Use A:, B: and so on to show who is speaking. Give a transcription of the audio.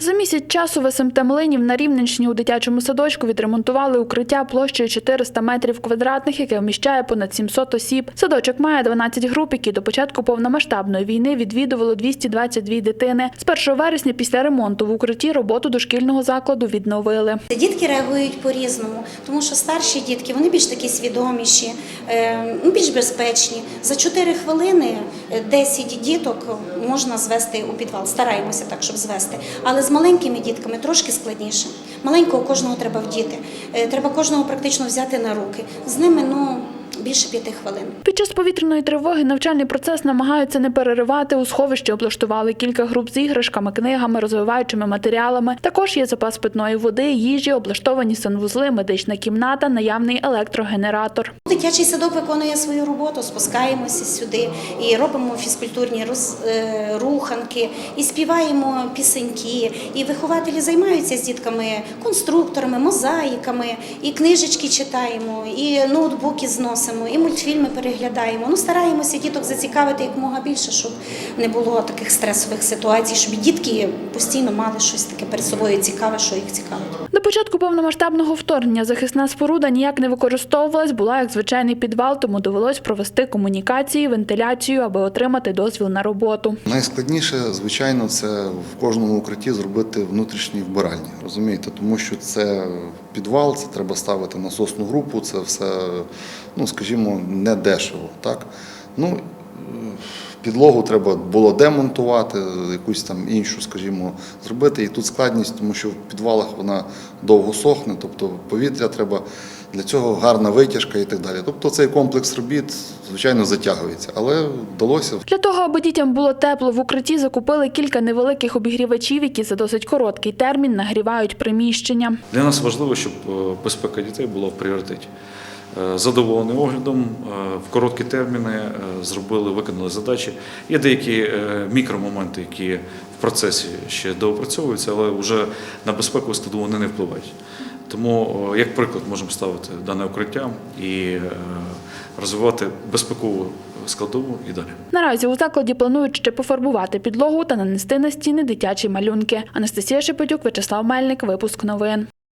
A: За місяць часу в СМТ Млинів на Рівненщині у дитячому садочку відремонтували укриття площею 400 метрів квадратних, яке вміщає понад 700 осіб. Садочок має 12 груп, які до початку повномасштабної війни відвідувало 222 дитини. З 1 вересня після ремонту в укритті роботу дошкільного закладу відновили.
B: Дітки реагують по-різному, тому що старші дітки вони більш такі свідоміші, е, ну, більш безпечні. За 4 хвилини е, 10 діток можна звести у підвал. Стараємося так, щоб звести. Але з маленькими дітками трошки складніше. Маленького кожного треба вдіти. Е, Треба кожного практично взяти на руки. З ними ну більше п'яти хвилин.
A: Під час повітряної тривоги навчальний процес намагаються не переривати. У сховищі облаштували кілька груп з іграшками, книгами, розвиваючими матеріалами. Також є запас питної води, їжі, облаштовані санвузли, медична кімната, наявний електрогенератор.
B: Дитячий садок виконує свою роботу, спускаємося сюди і робимо фізкультурні роз, е, руханки, і співаємо пісеньки. І вихователі займаються з дітками конструкторами, мозаїками, і книжечки читаємо, і ноутбуки зносимо, і мультфільми переглядаємо. Ну, стараємося діток зацікавити якомога більше, щоб не було таких стресових ситуацій, щоб дітки постійно мали щось таке перед собою цікаве, що їх цікавить.
A: До початку повномасштабного вторгнення захисна споруда ніяк не використовувалась, була як звичайний підвал, тому довелось провести комунікації, вентиляцію, аби отримати дозвіл на роботу.
C: Найскладніше, звичайно, це в кожному укритті зробити внутрішні вбиральні. Розумієте, тому що це підвал, це треба ставити насосну групу, це все, ну скажімо, не дешево. Так? Ну, е, підлогу треба було демонтувати, якусь там іншу, скажімо, зробити. І тут складність, тому що в підвалах вона довго сохне, тобто повітря треба. Для цього гарна витяжка і так далі. Тобто цей комплекс робіт, звичайно, затягується, але вдалося.
A: Для того, аби дітям було тепло в укритті, закупили кілька невеликих обігрівачів, які за досить короткий термін нагрівають приміщення.
D: Для нас важливо, щоб е, безпека дітей була в пріоритеті. Е, Задоволений оглядом, е, в короткі терміни е, зробили, виконали задачі. Є деякі мікромоменти, які в процесі ще доопрацьовуються, але вже на безпеку складу вони не впливають. Тому, як приклад, можемо ставити дане укриття і розвивати безпекову складову і далі.
A: Наразі у закладі планують ще пофарбувати підлогу та нанести на стіни дитячі малюнки. Анастасія Шепетюк, Вячеслав Мельник, випуск новин.